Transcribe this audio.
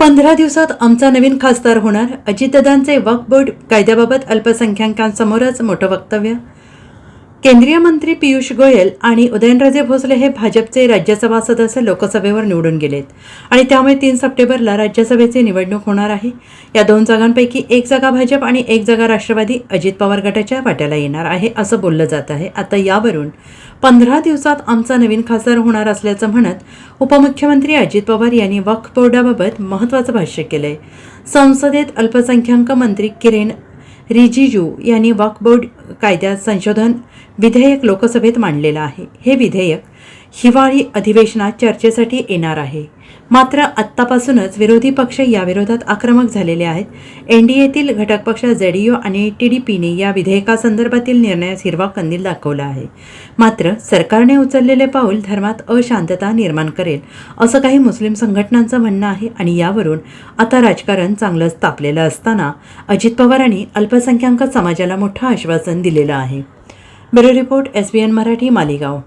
पंधरा दिवसात आमचा नवीन खासदार होणार. अजितदादांचे वक्फ बोर्ड कायद्याबाबत अल्पसंख्याकांसमोरच मोठं वक्तव्य. केंद्रीय मंत्री पियुष गोयल आणि उदयनराजे भोसले हे भाजपचे राज्यसभा सदस्य लोकसभेवर निवडून गेलेत. आणि त्यामुळे तीन सप्टेंबरला राज्यसभेची निवडणूक होणार आहे. या दोन जागांपैकी एक जागा भाजप आणि एक जागा राष्ट्रवादी अजित पवार गटाच्या वाट्याला येणार आहे असं बोललं जात आहे. आता यावरून पंधरा दिवसात आमचा नवीन खासदार होणार असल्याचं म्हणत उपमुख्यमंत्री अजित पवार यांनी वक्फ बोर्डाबाबत महत्त्वाचं भाष्य केलंय. संसदेत अल्पसंख्याक मंत्री किरेन रिजिजू यांनी वक्फ बोर्ड कायद्यात संशोधन विधेयक लोकसभेत मांडलेलं आहे. हे विधेयक हिवाळी अधिवेशनात चर्चेसाठी येणार आहे. मात्र आत्तापासूनच विरोधी पक्ष याविरोधात आक्रमक झालेले आहेत. एन डी एतील घटक पक्ष जेडीयू आणि टी डी पीने या विधेयकासंदर्भातील निर्णयास हिरवा कंदील दाखवला आहे. मात्र सरकारने उचललेले पाऊल धर्मात अशांतता निर्माण करेल असं काही मुस्लिम संघटनांचं म्हणणं आहे आणि यावरून आता राजकारण चांगलंच तापलेलं असताना अजित पवारांनी अल्पसंख्याक समाजाला मोठं आश्वासन दिलेलं आहे. Bureau report S B N Marathi Malegaon.